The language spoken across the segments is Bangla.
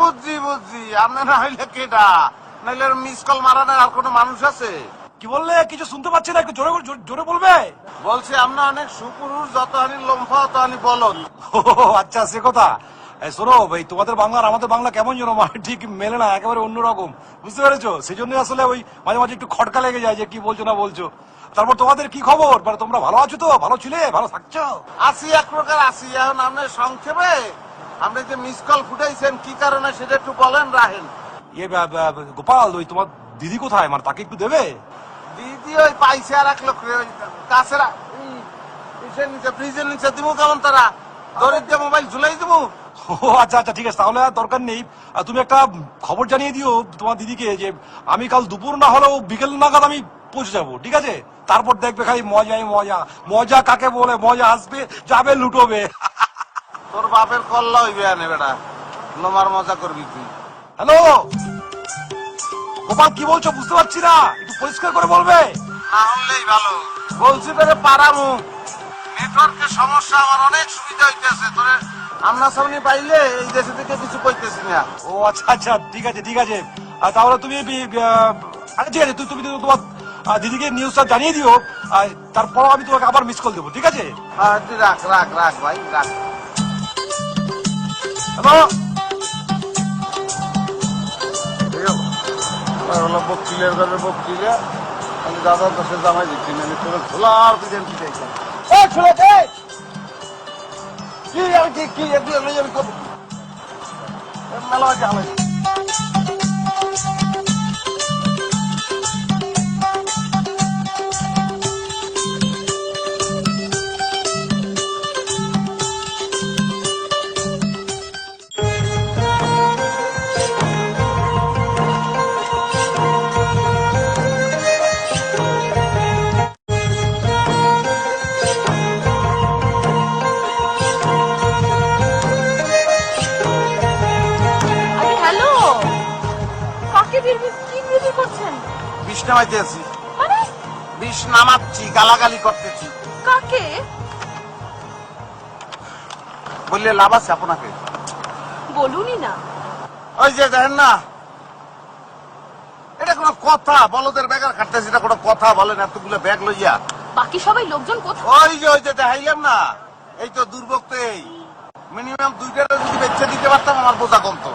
বুঝছি বুঝছি। আপনারা হইলে কেটা নাইলে মিস কল মারানোর আর কোনো মানুষ আছে? কি বললে? কিছু শুনতে পাচ্ছি না একটু জোরে জোরে- বলবে? বলছি আমরা অনেক সুপুরুষ যতহানি লম্ফা ততহানি বলদ। ও আচ্ছা সে কথা। এই শোনো ভাই তোমাদের বাংলা আর আমাদের বাংলা কেমন যেন মানে ঠিক মেলে না একেবারে অন্যরকম। বুঝতে পেরেছ? সেই জন্য আসলে ওই মাঝে মাঝে একটু খটকা লেগে যায় যে কি বলছো না বলছো। তারপর তোমাদের কি খবর? মানে তোমরা ভালো আছো তো? ভালো ছিলে? ভালো থাকছো? আসি এক প্রকার আসি। এখন আপনি সংক্ষেপে আপনি যে মিস কল ফুটাইছেন কি কারণে সেটা একটু বলেন রাহেন ইয়ে গোপাল ওই তোমার দিদি কোথায়? মানে তাকে একটু দেবে? দিদি ওই পাইছে আর এক লোক রে, ওই কাছের? এই ইসের নিচে ফ্রিজের নিচে দিব কেমন তারা? দরিদ্র মোবাইল ঝুলাই দিব ও আচ্ছা আচ্ছা ঠিক আছে। তাহলে আর দরকার নেই। তুমি একটা খবর জানিয়ে দিও তোমার দিদিকে যে আমি কাল দুপুর না হলেও বিকেল নাগাদ আমি পৌঁছে যাব ঠিক আছে? তারপর দেখবে খালি মজাই মজা। মজা কাকে বলে? মজা আসবে যাবে লুটোবে। তোর বাপের কল্লা হইবে আনে বেটা। লোমার মজা করবি তুই। হ্যালো? গোপাল কি বলছো? বুঝতে পারছি না। একটু পরিষ্কার করে বলবে? না হলেই ভালো। বলছি তোরে পারামু নেটওয়ার্কের সমস্যা আমার অনেক সুবিধা হইতেছে। তোরে আমনা সামনে পাইলে এই দেশে থেকে কিছু কইতেছি না। ও আচ্ছা আচ্ছা ঠিক আছে ঠিক আছে। আর তাহলে তুমি আহ, আচ্ছা ঠিক আছে তুমি তুমি তোমার দিদিকে নিউজটা জানিয়ে দিও। আর তারপর আমি তোমাকে আবার মিস কল দেবো ঠিক আছে? হ্যাঁ তুই রাখ রাখ রাখ ভাই রাখ। হ্যালো হলো বকচিলের ঘরে বকচিলে আমি দাদার কাছে জামাই দিচ্ছি, না, আমি তোর খোলার দিকে কি দে! কি আমি কি কি মেলা জামাই বিষ নামাইতে আছি মানে? বিষ নামাচ্ছি গালাগালি করতেছি। কাকে? বললে লাভ আছে আপনাকে? বলুনই না। ওই যে দেখেন না এটা কোনো কথা বলদের ব্যাগার খাটতেছি এটা কোনো কথা বলেন এতগুলো ব্যাগ লইয়া। বাকি সবাই লোকজন কোথায় ওই যে ওই যে দেখাইলাম না এই তো দুর্ভোগ তো এই। মিনিমাম দুইটা যদি বেচে দিতে পারতাম আমার বোঝা কমতো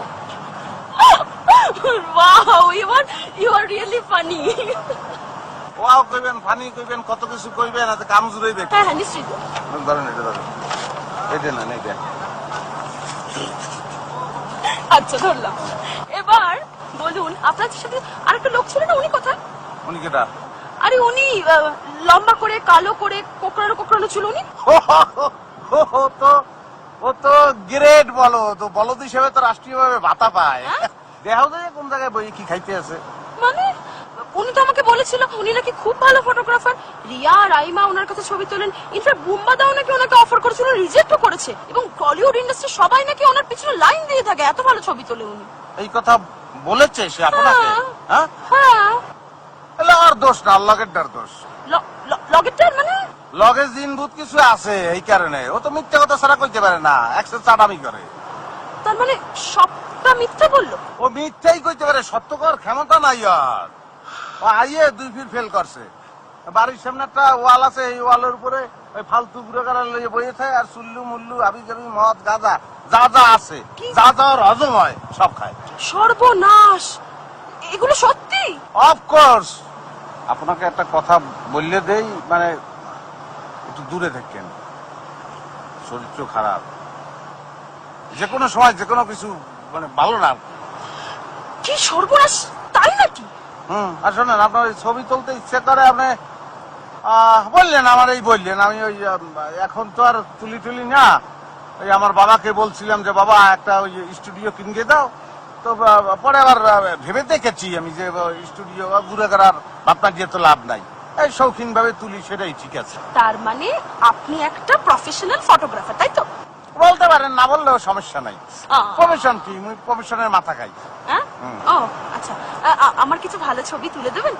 you are you are really funny wow কইবেন ফানি কইবেন কত কিছু কইবেন আর কাম হ্যাঁ হ্যাঁ নিশ্চয়ই। ধরেন এটা ধরেন। এটা না এটা আচ্ছা ধরলাম। এবার বলুন আপনার সাথে আরেকটা লোক ছিল না উনি কোথায়? উনি কেটা আরে উনি লম্বা করে কালো করে কোকড়ানো কোকড়ানো ছিল উনি? তো ও তো গ্রেট বলো তো বলদ হিসেবে তো রাষ্ট্রীয়ভাবে ভাতা পায়। হ্যাঁ? দেখাও যে কোন জায়গায় বই কি খাইতে আছে? মানে উনি তো আমাকে বলেছিল উনি নাকি খুব ভালো ফটোগ্রাফার রিয়া রাইমা ওনার কাছে ছবি তোলেন। ইনফ্যাক্ট বুম্বা দাও নাকি ওনাকে অফার করেছিল রিজেক্টও করেছে। এবং টলিউড ইন্ডাস্ট্রি সবাই নাকি ওনার পিছনে লাইন দিয়ে থাকে এত ভালো ছবি তোলে উনি। এই কথা বলেছে সে আপনাকে? হ্যাঁ। হ্যাঁ? হ্যাঁ। আর দোষ না মানে? লগে কিছু আছে এই কারণে। ও তো মিথ্যে কথা ছাড়া কইতে পারে না একশো চাটামি করে। তার মানে সবটা মিথ্যে বলল? ও মিথ্যেই কইতে পারে সত্যকর ক্ষমতা নাই আর। ও আইয়ে দুই ফেল করছে। বাড়ির সামনে একটা ওয়াল আছে এই ওয়ালের উপরে ওই ফালতু বুড়ো কারার লইয়ে বইয়ে থাকে আর মুল্লু আবি যাবি মদ গাঁজা যা যা আছে যা যা ওর হজম হয় সব খায়। সর্বনাশ! এগুলো সত্যি? অফকোর্স আপনাকে একটা কথা বললে দেই মানে একটু দূরে থাকেন। চরিত্র খারাপ। যে কোনো সময় যে কোনো কিছু মানে ভালো না। কি সর্বনাশ তাই নাকি? হুম আর শোনেন আপনার ছবি তুলতে ইচ্ছে করে আপনি বললেন আমার এই বললেন আমি ওই এখন তো আর তুলি টুলি না। ওই আমার বাবাকে বলছিলাম যে বাবা একটা ওই স্টুডিও কিনে দাও। তো পরে আবার ভেবে দেখেছি আমি যে স্টুডিও ঘুরে করার ভাবনা দিয়ে তো লাভ নাই। এই শৌখিন ভাবে তুলি সেটাই ঠিক আছে। তার মানে আপনি একটা প্রফেশনাল ফটোগ্রাফার তাই তো? বলতে পারেন না বললেও সমস্যা নাই। প্রফেশন কি? মুই প্রফেশনের মাথা খাই। হ্যাঁ? ও আচ্ছা। আমার কিছু ভালো ছবি তুলে দেবেন?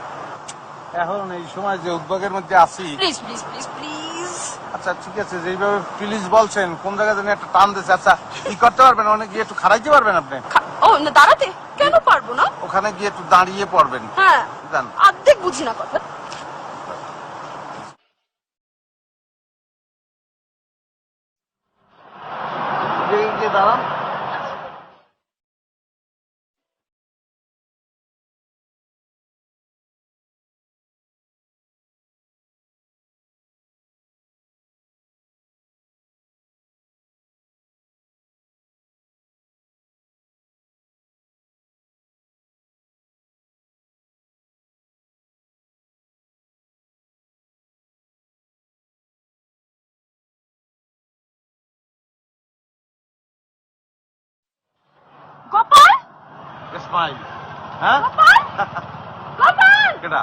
এখন এই সময় যে উদ্যোগের মধ্যে আছি। প্লিজ প্লিজ প্লিজ প্লিজ আচ্ছা ঠিক আছে যেইভাবে প্লিজ বলছেন কোন জায়গায় যেন একটা টান দিচ্ছে আচ্ছা কি করতে পারবেন? ওখানে গিয়ে একটু খারাইতে পারবেন আপনি? ও না দাঁড়াতে? কেন পারব না? ওখানে গিয়ে একটু দাঁড়িয়ে পড়বেন। হ্যাঁ। অর্ধেক বুঝি না কথা। স্মাইল হ্যাঁ? কেটা